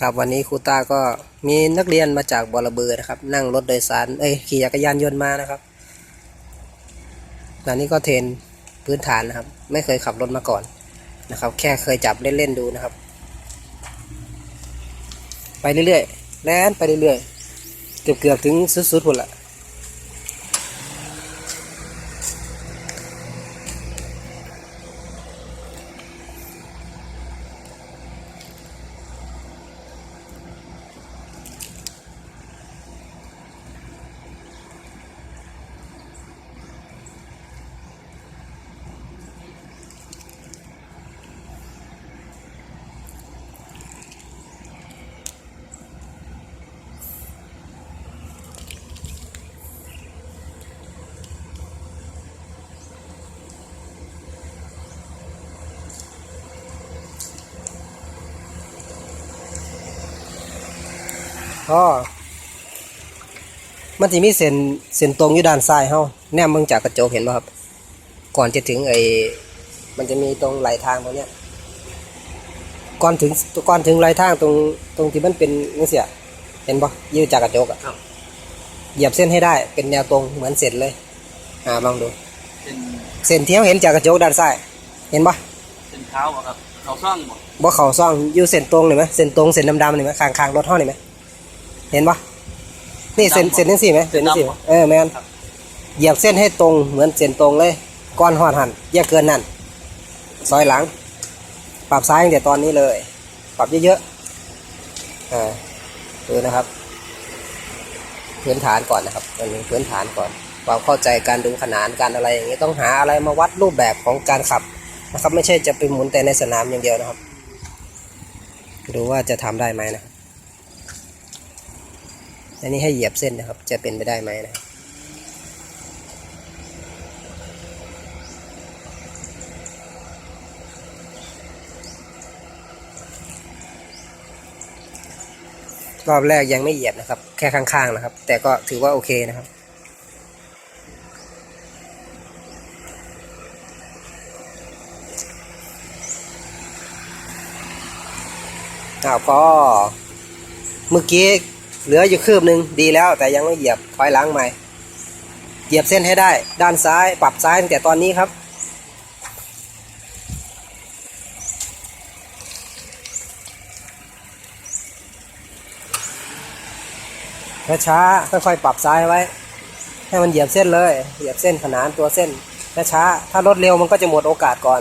ครับวันนี้ครูต้าก็มีนักเรียนมาจากบอระเบือนะครับ นั่งรถโดยสารเอ้ยขี่จักรยานยนต์มานะครับตอนนี้ก็เทรนพื้นฐานนะครับ ไม่เคยขับรถมาก่อนนะครับ แค่เคยจับเล่นๆดูนะครับ ไปเรื่อยๆแล่นไปเรื่อยๆเกือบๆถึงสุดๆหมดละ ก็มันจะมีเส้นเส้นตรงอยู่ด้านซ้ายเฮาแนมเบิ่งจากกระจกเห็นป่ะครับ ก่อนจะถึงไอ้มันจะมีตรงไหลทางตรงเนี้ยก่อนถึงก่อนถึงไหลทางตรงตรงที่มันเป็นนี่เสียเห็นป่ะยืดจากกระจกอะครับ เหยียบเส้นให้ได้ เป็นแนวตรงเหมือนเส้นเลย อ่าลองดู เป็นเส้นที่เราเห็นจากกระจกด้านซ้ายเห็นป่ะเป็นเท้าอะครับเขาซ่องบ่บ่เข่าซ่องอยู่เส้นตรงเลยไหมเส้นตรงเส้นดำๆเลยไหมข้างๆรถห้อนี่ไหม เห็นปะนี่เส้นเส้นนี่สิไหมเส้นนี่สิเออแมนเหยียบเส้นให้ตรงเหมือนเส้นตรงเลยก้อนหอดหันอย่าเกินนั่นซอยหลัง ปรับซ้ายตั้งแต่ตอนนี้เลย ปรับเยอะๆอ่าดูนะครับ พื้นฐานก่อนนะครับตัวนี้พื้นฐานก่อน ความเข้าใจการดูขนานการอะไรอย่างเงี้ยต้องหาอะไรมาวัดรูปแบบของการขับนะครับ ไม่ใช่จะไปหมุนแต่ในสนามอย่างเดียวนะครับดูว่าจะทำได้ไหมนะครับ อันนี้ให้เหยียบเส้นนะครับ จะเป็นไปได้ไหมนะครับรอบแรกยังไม่เหยียบนะครับ แค่ข้างๆนะครับ แต่ก็ถือว่าโอเคนะครับ อ้าวพอเมื่อกี้ เหลืออยู่คืบหนึ่งดีแล้ว แต่ยังไม่เหยียบถอยหลังใหม่ เหยียบเส้นให้ได้ ด้านซ้ายปรับซ้ายตั้งแต่ตอนนี้ครับ ช้าๆค่อยๆปรับซ้ายไว้ ให้มันเหยียบเส้นเลย เหยียบเส้นขนานตัวเส้นช้าๆถ้ารถเร็วมันก็จะหมดโอกาสก่อน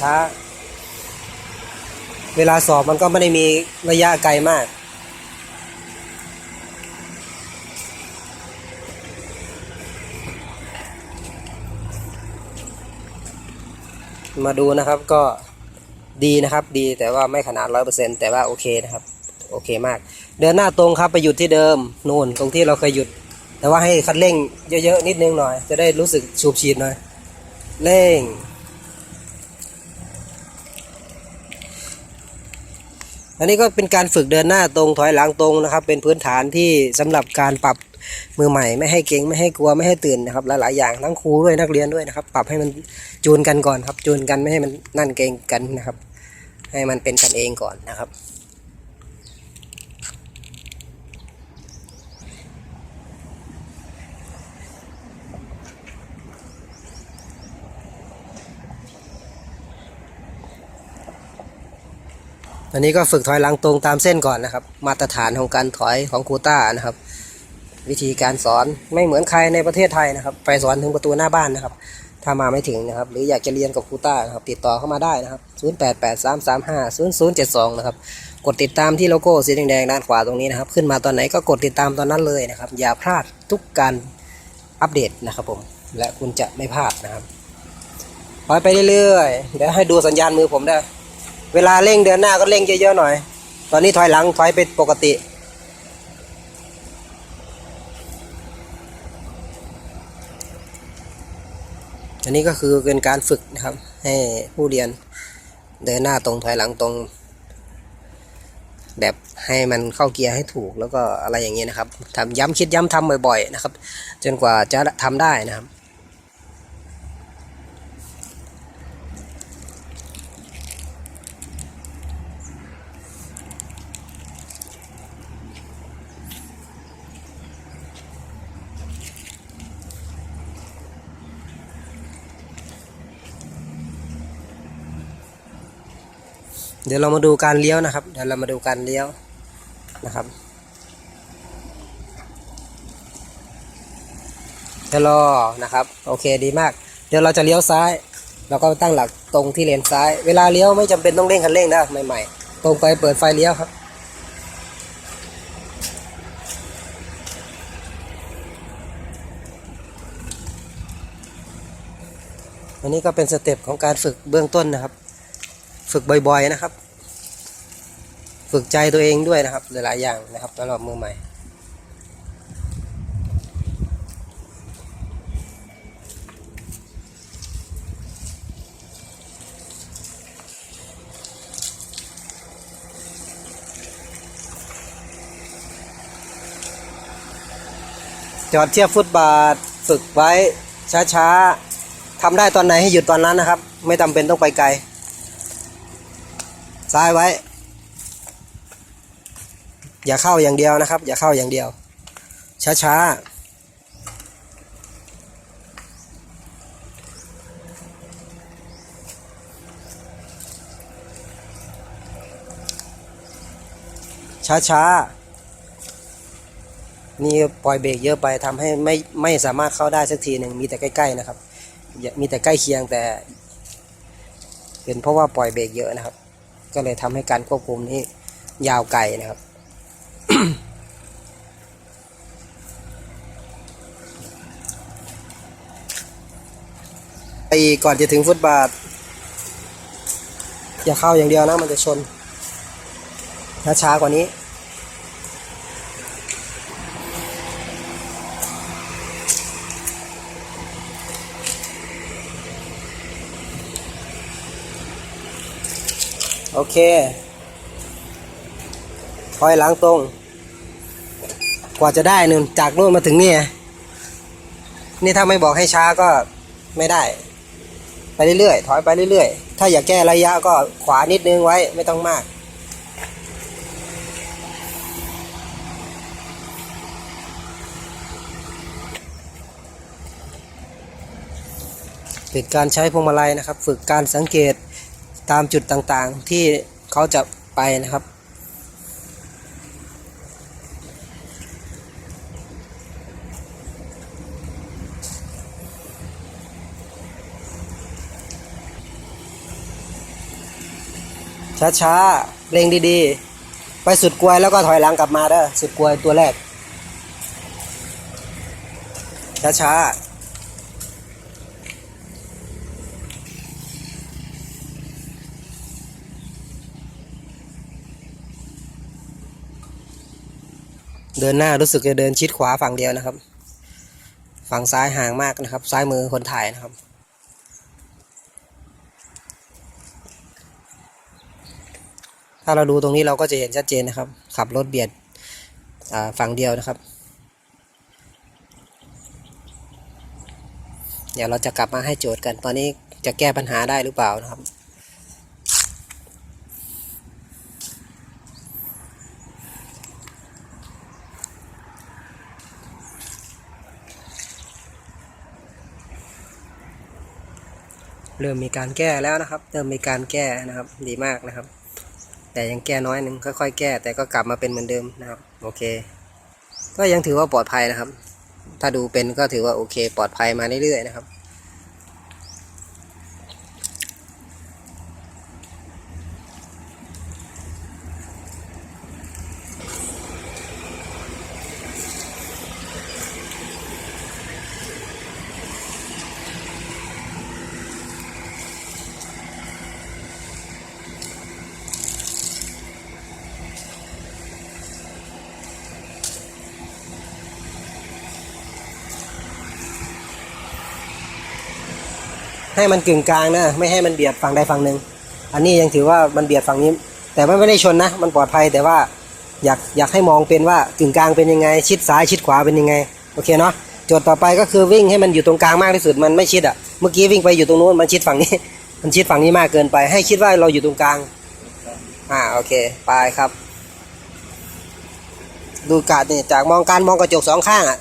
ช้า เวลาสอบมันก็ไม่ได้มีระยะไกลมาก มาดูนะครับก็ดีนะครับดีแต่ว่าไม่ขนาดร้อยเปอร์เซ็นแต่ว่าโอเคนะครับ โอเคมาก เดินหน้าตรงครับไปหยุดที่เดิมนู่นตรงที่เราเคยหยุด แต่ว่าให้คันเร่งเยอะๆนิดนึงหน่อย จะได้รู้สึกสูบฉีดหน่อยเร่ง อันนี้ก็เป็นการฝึกเดินหน้าตรงถอยหลังตรงนะครับ เป็นพื้นฐานที่สำหรับการปรับมือใหม่ ไม่ให้เก่งไม่ให้กลัวไม่ให้ตื่นนะครับหลายๆอย่างทั้งครูด้วยนักเรียนด้วยนะครับ ปรับให้มันจูนกันก่อนครับ จูนกันไม่ให้มันนั่นเก่งกันนะครับ ให้มันเป็นกันเองก่อนนะครับ อันนี้ก็ฝึกถอยหลังตรงตามเส้นก่อนนะครับ มาตรฐานของการถอยของครูต้านะครับ วิธีการสอนไม่เหมือนใครในประเทศไทยนะครับ ไปสอนถึงประตูหน้าบ้านนะครับ ถ้ามาไม่ถึงนะครับ หรืออยากจะเรียนกับครูต้านะครับ ติดต่อเข้ามาได้นะครับ 0883350072 นะครับ กดติดตามที่โลโก้สีแดงๆด้านขวาตรงนี้นะครับ ขึ้นมาตอนไหนก็กดติดตามตอนนั้นเลยนะครับ อย่าพลาดทุกการอัปเดตนะครับผม และคุณจะไม่พลาดนะครับถอยไปเรื่อยๆเดี๋ยวให้ดูสัญญาณมือผมได้ เวลาเร่งเดินหน้าก็เร่งเยอะๆหน่อย ตอนนี้ถอยหลังถอยเป็นปกติ อันนี้ก็คือเป็นการฝึกนะครับ ให้ผู้เรียนเดินหน้าตรงถอยหลังตรง แบบให้มันเข้าเกียร์ให้ถูกแล้วก็อะไรอย่างเงี้ยนะครับทำย้ำคิดย้ำทำบ่อยๆนะครับ จนกว่าจะทำได้นะครับ เดี๋ยวเรามาดูการเลี้ยวนะครับ เดี๋ยวเรามาดูการเลี้ยวนะครับเดี๋ยวรอนะครับ โอเคดีมาก เดี๋ยวเราจะเลี้ยวซ้าย เราก็ตั้งหลักตรงที่เลนซ้าย เวลาเลี้ยวไม่จำเป็นต้องเร่งคันเร่งนะใหม่ๆ ตรงไปเปิดไฟเลี้ยวครับอันนี้ก็เป็นสเต็ปของการฝึกเบื้องต้นนะครับ ฝึกบ่อย ๆ นะครับ ฝึกใจตัวเองด้วยนะครับ หลายๆอย่างนะครับสำหรับมือใหม่ จอดเทียบฟุตบาทฝึกไว้ช้าๆทำได้ตอนไหนให้หยุดตอนนั้นนะครับ ไม่จำเป็นต้องไปไกล ซ้ายไว้ อย่าเข้าอย่างเดียวนะครับ อย่าเข้าอย่างเดียว ช้าๆช้าๆนี่ปล่อยเบรกเยอะไปทำให้ไม่ไม่สามารถเข้าได้สักทีหนึ่งมีแต่ใกล้ๆนะครับ มีแต่ใกล้เคียงแต่ เป็นเพราะว่าปล่อยเบรกเยอะนะครับ ก็เลยทำให้การควบคุมนี้ยาวไกลนะครับไปก่อนจะถึงฟุตบาท อย่าเข้าอย่างเดียวนะมันจะชนช้าๆกว่านี้ โอเค ถอยหลังตรง กว่าจะได้นึงจากนู่นมาถึงนี่ นี่ถ้าไม่บอกให้ช้าก็ไม่ได้ ไปเรื่อยๆ ถอยไปเรื่อยๆ ถ้าอยากแก้ระยะก็ขวานิดนึงไว้ไม่ต้องมากเป็นการใช้พวงมาลัยนะครับ ฝึกการสังเกต ตามจุดต่างๆที่เขาจะไปนะครับ ช้าๆเร่งดีๆ ไปสุดกลวยแล้วก็ถอยหลังกลับมาเด้อสุดกลวยตัวแรกช้าๆ เดินหน้ารู้สึกจะเดินชิดขวาฝั่งเดียวนะครับ ฝั่งซ้ายห่างมากนะครับ ซ้ายมือคนถ่ายนะครับ ถ้าเราดูตรงนี้เราก็จะเห็นชัดเจนนะครับ ขับรถเบียดฝั่งเดียวนะครับ เดี๋ยวเราจะกลับมาให้โจทย์กัน ตอนนี้จะแก้ปัญหาได้หรือเปล่านะครับ เริ่มมีการแก้แล้วนะครับ เริ่มมีการแก้นะครับ ดีมากนะครับ แต่ยังแก้น้อยหนึ่งค่อยๆ แก้ แต่ก็กลับมาเป็นเหมือนเดิมนะครับ โอเค ก็ยังถือว่าปลอดภัยนะครับ ถ้าดูเป็นก็ถือว่าโอเค ปลอดภัยมาเรื่อยๆนะครับ ให้มันกึ่งกลางนะไม่ให้มันเบียดฝั่งใดฝั่งหนึ่งอันนี้ยังถือว่ามันเบียดฝั่งนี้ แต่มันไม่ได้ชนนะ มันปลอดภัยแต่ว่าอยากอยากให้มองเป็นว่ากึ่งกลางเป็นยังไง ชิดซ้ายชิดขวาเป็นยังไงโอเคเนาะโจทย์ต่อไปก็คือวิ่งให้มันอยู่ตรงกลางมากที่สุดมันไม่ชิดอะเมื่อกี้วิ่งไปอยู่ตรงนู้นมันชิดฝั่งนี้ มันชิดฝั่งนี้มากเกินไป ให้คิดว่าเราอยู่ตรงกลางอ่าโอเคไปครับ ดูกาดนี่จากมองการมองกระจกสองข้างอะ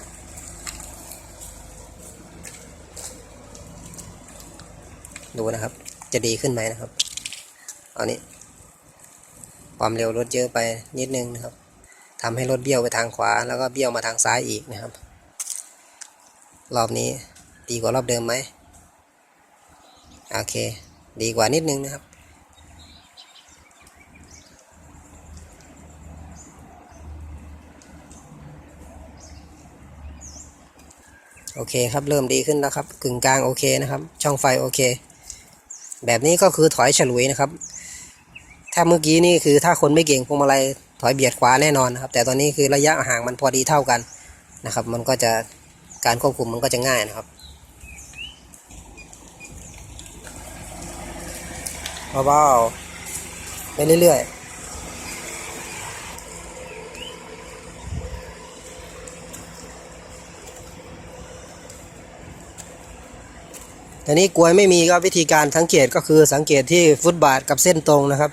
ดูนะครับ จะดีขึ้นไหมนะครับอานี้ ความเร็วรถเยอะไปนิดนึงนะครับทำให้รถเบี้ยวไปทางขวา แล้วก็เบี้ยวมาทางซ้ายอีกนะครับ รอบนี้ดีกว่ารอบเดิมไหมโอเค ดีกว่านิดนึงนะครับโอเคครับ เริ่มดีขึ้นแล้วครับ กึ่งกลางโอเคนะครับ ช่องไฟโอเค แบบนี้ก็คือถอยฉลุยนะครับ ถ้าเมื่อกี้นี่คือถ้าคนไม่เก่งพวงมาลัยถอยเบียดขวาแน่นอนนะครับ แต่ตอนนี้คือระยะห่างมันพอดีเท่ากันนะครับ มันก็จะการควบคุมมันก็จะง่ายนะครับเบาๆไปเรื่อยๆ ทีนี้กลวยไม่มีก็วิธีการสังเกตก็คือสังเกตที่ฟุตบาทกับเส้นตรงนะครับ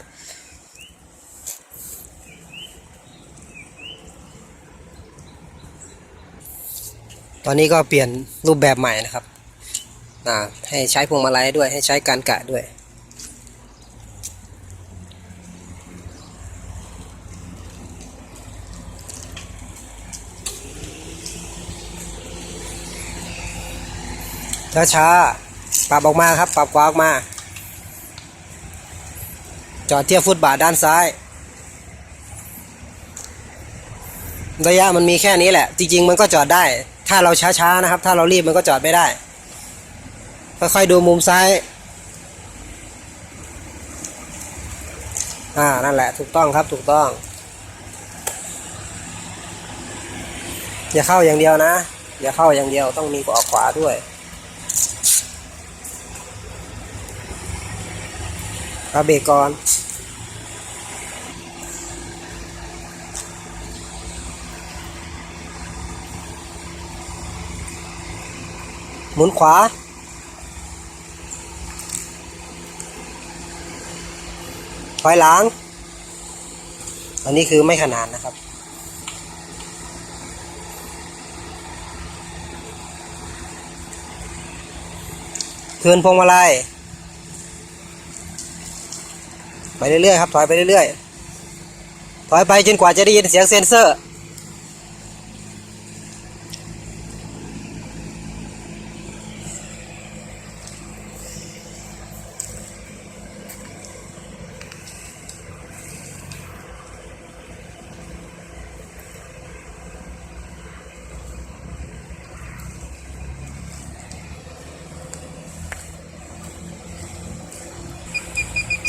ตอนนี้ก็เปลี่ยนรูปแบบใหม่นะครับให้ใช้พวงมาลัยด้วยให้ใช้การกะด้วยช้าๆ ปรับออกมาครับ ปรับขวาออกมา จอดเทียบฟุตบาทด้านซ้าย ระยะมันมีแค่นี้แหละ จริง ๆ มันก็จอดได้ ถ้าเราช้าๆนะครับ ถ้าเรารีบมันก็จอดไม่ได้ ค่อยๆดูมุมซ้าย อ่า นั่นแหละ ถูกต้องครับถูกต้อง อย่าเข้าอย่างเดียวนะ อย่าเข้าอย่างเดียวต้องมีออกขวาด้วย เอาเบรกก่อนหมุนขวา ถอยหลัง อันนี้คือไม่ขนานนะครับเคืนพวงมาลัย ไป เรื่อยๆครับถอยไปเรื่อยๆถอยไปจนกว่าจะได้ยินเสียงเซ็นเซอร์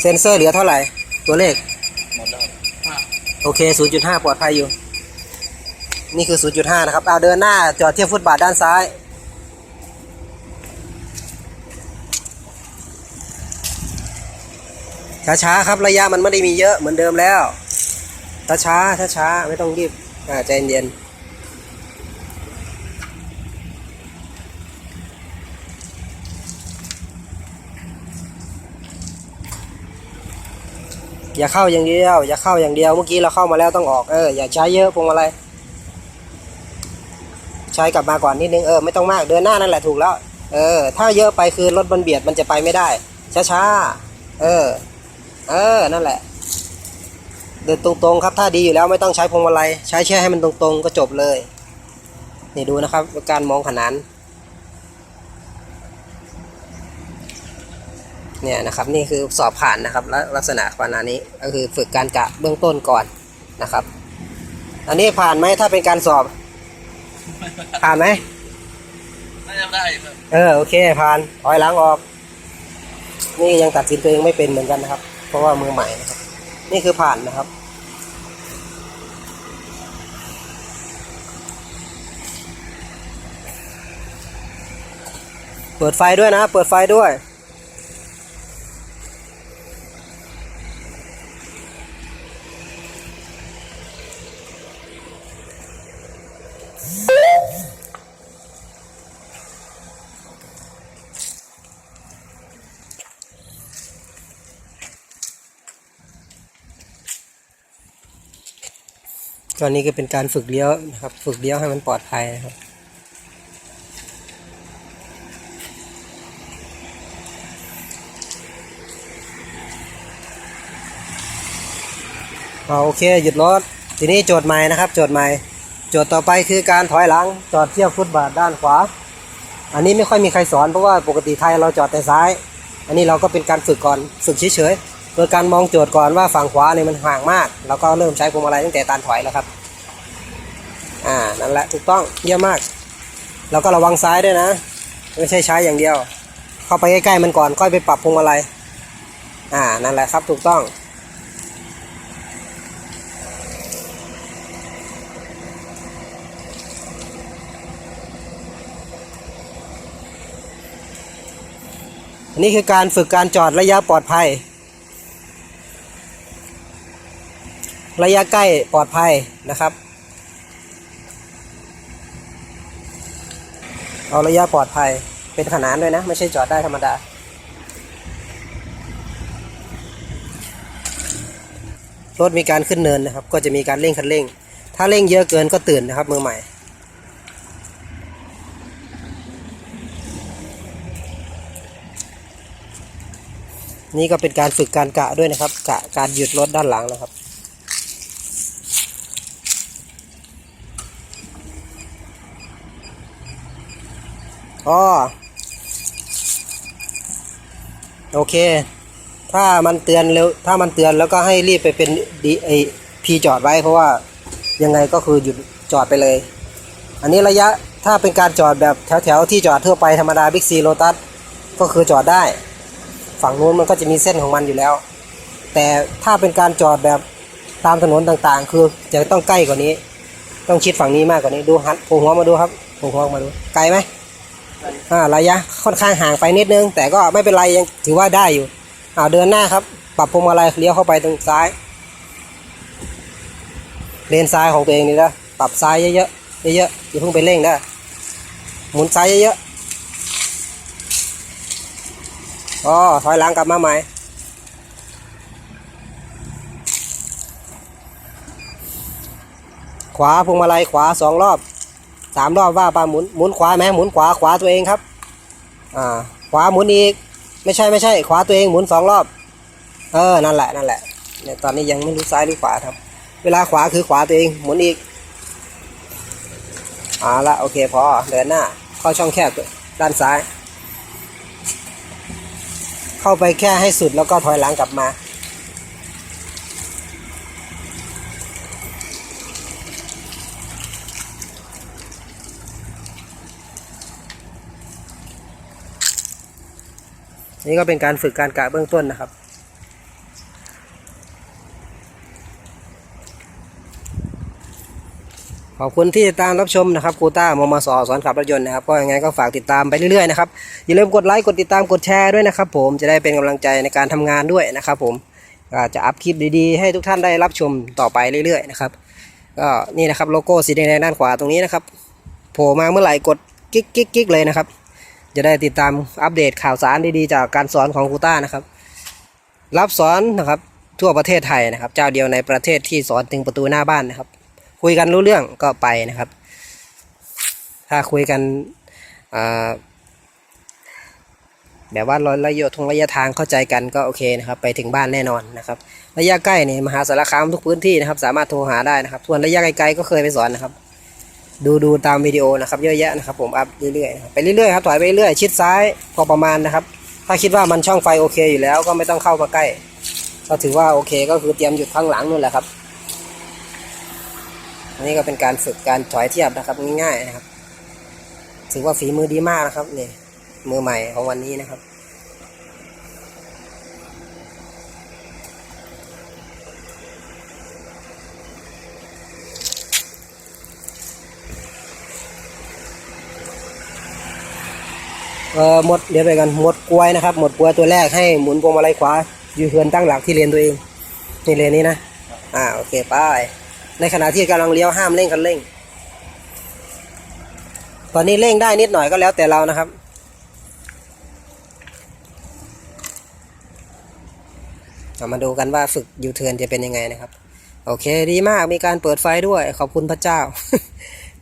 เซ็นเซอร์เหลือเท่าไหร่ ตัวเลข หมดแล้วครับห้าโอเค 0.5 ปลอดภัยอยู่ นี่คือ 0.5 นะครับ เอาเดินหน้า จอดเทียบฟุตบาทด้านซ้าย ช้าๆ ครับ ระยะมันไม่ได้มีเยอะเหมือนเดิมแล้ว ช้าๆช้าๆไม่ต้องรีบ อ่า ใจเย็นๆ อย่าเข้าอย่างเดียว อย่าเข้าอย่างเดียวเมื่อกี้เราเข้ามาแล้วต้องออกเอออย่าใช้เยอะพวงมาลัยใช้กลับมาก่อนนิดนึงเออไม่ต้องมากเดินหน้านั่นแหละถูกแล้วเออ ถ้าเยอะไปคือรถมันเบียดมันจะไปไม่ได้ ช้าๆเออ เออนั่นแหละ เดินตรงๆครับถ้าดีอยู่แล้วไม่ต้องใช้พวงมาลัยใช้แค่ให้มันตรงๆ ก็จบเลยนี่ดูนะครับ การมองขนาน เนี่ยนะครับนี่คือสอบผ่านนะครับและลักษณะขนาดนี้ก็คือฝึกการกะเบื้องต้นก่อนนะครับ อันนี้ผ่านไหมถ้าเป็นการสอบ ผ่านไหมน่าจะได้ครับเออโอเคผ่านถอยหลังออก นี่ยังตัดสินตัวเองไม่เป็นเหมือนกันนะครับ เพราะว่ามือใหม่นะครับ นี่คือผ่านนะครับเปิดไฟด้วยนะ เปิดไฟด้วย ตอนนี้ก็เป็นการฝึกเลี้ยวนะครับ ฝึกเลี้ยวให้มันปลอดภัยนะครับเอาโอเคหยุดรถทีนี้โจทย์ใหม่นะครับ โจทย์ใหม่ โจทย์ต่อไปคือการถอยหลังจอดเทียบฟุตบาทด้านขวา อันนี้ไม่ค่อยมีใครสอนเพราะว่าปกติไทยเราจอดแต่ซ้าย อันนี้เราก็เป็นการฝึกก่อนฝึกเฉยๆ โดยการมองโจทย์ก่อนว่าฝั่งขวาเนี่ยมันห่างมาก แล้วก็เริ่มใช้พวงมาลัยตั้งแต่ตานถอยแล้วครับ อ่า นั่นแหละถูกต้องเยี่ยมมาก แล้วก็ระวังซ้ายด้วยนะ ไม่ใช่ใช้อย่างเดียว เข้าไปใกล้ๆมันก่อนค่อยไปปรับพวงมาลัย อ่า นั่นแหละครับถูกต้องนนี้คือการฝึกการจอดระยะปลอดภัย ระยะใกล้ปลอดภัยนะครับ เอาระยะปลอดภัยเป็นขนานด้วยนะ ไม่ใช่จอดได้ธรรมดา รถมีการขึ้นเนินนะครับ ก็จะมีการเร่งคันเร่ง ถ้าเร่งเยอะเกินก็ตื่นนะครับมือใหม่นี่ก็เป็นการฝึกการกะด้วยนะครับ กะการหยุดรถด้านหลังนะครับ อ๋อโอเค ถ้ามันเตือนเร็วถ้ามันเตือนแล้วก็ให้รีบไปเป็นดีไอพีจอดไว้เพราะว่ายังไงก็คือหยุดจอดไปเลย อันนี้ระยะถ้าเป็นการจอดแบบแถวๆที่จอดทั่วไปธรรมดาบิ๊กซีโ t ตัสก็คือจอดได้ ฝั่งนู้นมันก็จะมีเส้นของมันอยู่แล้ว แต่ถ้าเป็นการจอดแบบตามถนนต่างๆ คือจะต้องใกล้กว่านี้ ต้องชิดฝั่งนี้มากกว่านี้ดูหันโผล่หัวมาดูครับโผล่หัวมาดูไกลไหม อ่าระยะค่อนข้างห่างไปนิดนึง แต่ก็ไม่เป็นไรยังถือว่าได้อยู่อ่าเดินหน้าครับ ปรับพวงมาลัยเลี้ยวเข้าไปตรงซ้าย เลนซ้ายของตัวเองนี่นะปรับซ้ายเยอะๆเยอะๆอย่าเพิ่งไปเร่งนะหมุนซ้ายเยอะๆอ๋อถอยหลังกลับมาใหม่ขวาพวงมาลัยขวาสองรอบ สามรอบว่าปาหมุนหมุนขวาไหมหมุนขวาขวาตัวเองครับ อ่า ขวาหมุนอีก ไม่ใช่ไม่ใช่ ขวาตัวเองหมุนสองรอบ เออนั่นแหละนั่นแหละเนี่ยตอนนี้ยังไม่รู้ซ้ายหรือขวาครับ เวลาขวาคือขวาตัวเองหมุนอีกเอ่าละโอเคพอเดินหน้า เข้าช่องแคบด้านซ้าย เข้าไปแค่ให้สุดแล้วก็ถอยหลังกลับมา นี่ก็เป็นการฝึกการกะเบื้องต้นนะครับ ขอบคุณที่ติดตามรับชมนะครับครูต้ามมสสอนขับรถยนต์นะครับ ก็ยังไงก็ฝากติดตามไปเรื่อยๆนะครับ อย่าลืมกดไลค์ กดติดตาม กดแชร์ด้วยนะครับ ผม จะได้เป็นกำลังใจในการทำงานด้วยนะครับผมจะอัพคลิปดีๆ ให้ทุกท่านได้รับชมต่อไปเรื่อยๆนะครับ ก็นี่นะครับโลโก้สีแดงด้านขวาตรงนี้นะครับ โผล่มาเมื่อไหร่กดกิ๊กกิ๊กกิ๊กเลยนะครับ จะได้ติดตามอัปเดตข่าวสารดีๆ จากการสอนของครูต้านะครับ รับสอนนะครับทั่วประเทศไทยนะครับ เจ้าเดียวในประเทศที่สอนถึงประตูหน้าบ้านนะครับ คุยกันรู้เรื่องก็ไปนะครับ ถ้าคุยกันแบบว่าระยะทงระยะทางเข้าใจกันก็โอเคนะครับ ไปถึงบ้านแน่นอนนะครับระยะใกล้เนี่ยมหาสารคามทุกพื้นที่นะครับ สามารถโทรหาได้นะครับส่วนระยะไกลๆก็เคยไปสอนนะครับ ดูดูตามวิดีโอนะครับเยอะแยะนะครับผมอัพเรื่อยๆไปเรื่อยๆครับถอยไปเรื่อยชิดซ้ายพอประมาณนะครับ ถ้าคิดว่ามันช่องไฟโอเคอยู่แล้วก็ไม่ต้องเข้ามาใกล้ก็ถือว่าโอเคก็คือเตรียมหยุดข้างหลังนู่นแหละครับอันนี้ก็เป็นการฝึกการถอยเทียบนะครับง่ายๆนะครับ ถือว่าฝีมือดีมากนะครับนี่มือใหม่ของวันนี้นะครับ เออหมดเดี๋ยวไปกันหมดกล้วยนะครับ หมดกล้วยตัวแรกให้หมุนพวงมาลัยขวาอยู่เฮือนตั้งหลักที่เลนตัวเองนี่เลนนี้นะอ่าโอเคไป้ายในขณะที่กำลังเลี้ยวห้ามเร่งคันเร่ง ตอนนี้เร่งได้นิดหน่อยก็แล้วแต่เรานะครับเรามาดูกันว่าฝึกยูเทิร์นจะเป็นยังไงนะครับ โอเคดีมากมีการเปิดไฟด้วย ขอบคุณพระเจ้า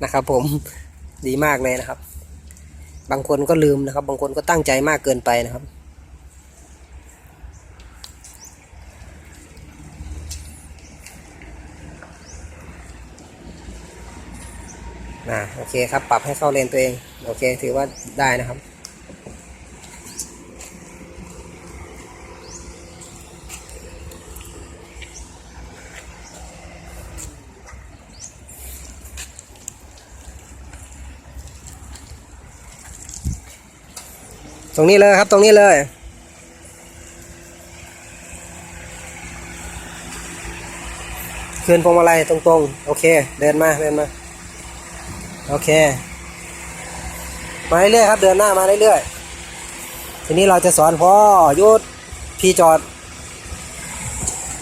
นะครับ ผมดีมากเลยนะครับ บางคนก็ลืมนะครับ บางคนก็ตั้งใจมากเกินไปนะครับน่าโอเคครับ ปรับให้เข้าเลนตัวเอง โอเค ถือว่าได้นะครับ ตรงนี้เลยครับ ตรงนี้เลย เคลื่อนพวงมาลัยตรงๆ โอเค เดินมา เดินมา โอเค มาเรื่อยๆครับ เดินหน้ามาเรื่อยๆ ทีนี้เราจะสอนพ่อยุดพี่จอด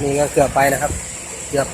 นี่ก็เกือบไปนะครับ เกือบ